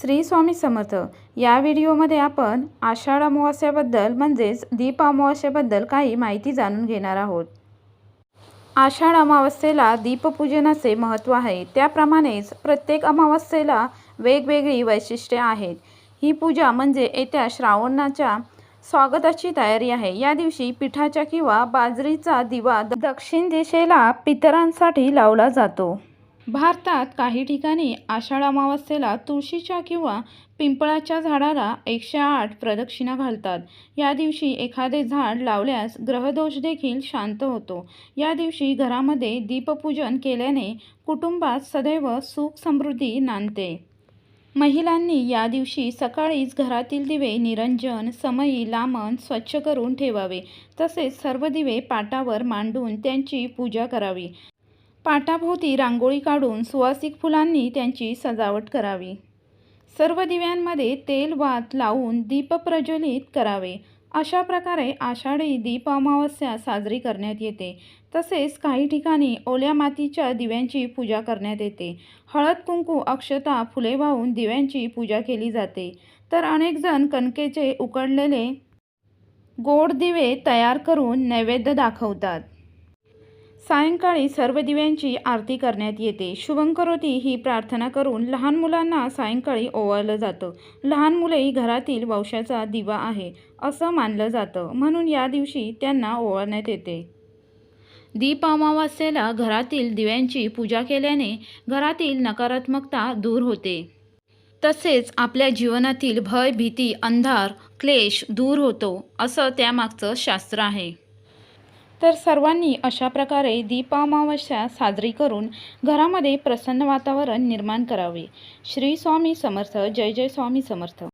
श्री स्वामी समर्थ. या व्हिडिओमध्ये आपण आषाढ अमावास्याबद्दल म्हणजेच दीप अमावास्येबद्दल काही माहिती जाणून घेणार आहोत. आषाढ अमावस्येला दीपपूजनाचे महत्त्व आहे. त्याप्रमाणेच प्रत्येक अमावस्येला वेगवेगळी वैशिष्ट्ये आहेत. ही पूजा म्हणजे येत्या श्रावणाच्या स्वागताची तयारी आहे. या दिवशी पिठाच्या किंवा बाजरीचा दिवा दक्षिण दिशेला पितरांसाठी लावला जातो. भारतात काही ठिकाणी आषाढ अमावस्येला तुळशीच्या किंवा पिंपळाच्या झाडाला एकशे आठ प्रदक्षिणा घालतात. या दिवशी एखादे झाड लावल्यास ग्रहदोष देखील शांत होतो. या दिवशी घरामध्ये दीपपूजन केल्याने कुटुंबात सदैव सुख समृद्धी नांदते. महिलांनी या दिवशी सकाळीच घरातील दिवे निरंजन समयी लांबण स्वच्छ करून ठेवावे. तसेच सर्व दिवे पाटावर मांडून त्यांची पूजा करावी. पाटाभोवती रांगोळी काढून सुवासिक फुलांनी त्यांची सजावट करावी. सर्व दिव्यांमध्ये तेल वात लावून दीप प्रज्वलित करावे. अशा प्रकारे आषाढी दीप अमावस्या साजरी करण्यात येते. तसेच काही ठिकाणी ओल्या मातीच्या दिव्यांची पूजा करण्यात येते. हळद कुंकू अक्षता फुले वाहून दिव्यांची पूजा केली जाते. तर अनेक जण कणकेचे उकडलेले गोड दिवे तयार करून नैवेद्य दाखवतात. सायंकाळी सर्व दिव्यांची आरती करण्यात येते. शुभंकरोती ही प्रार्थना करून लहान मुलांना सायंकाळी ओवाळलं जातं. लहान मुलेही घरातील वंशाचा दिवा आहे असं मानलं जातं. म्हणून या दिवशी त्यांना ओवाळण्यात येते. दीप अमावास्येला घरातील दिव्यांची पूजा केल्याने घरातील नकारात्मकता दूर होते. तसेच आपल्या जीवनातील भय भीती अंधार क्लेश दूर होतो असं त्यामागचं शास्त्र आहे. तर सर्वांनी अशा प्रकारे दीप अमावस्या साजरी करून घरामध्ये प्रसन्न वातावरण निर्माण करावे. श्री स्वामी समर्थ जय जय स्वामी समर्थ.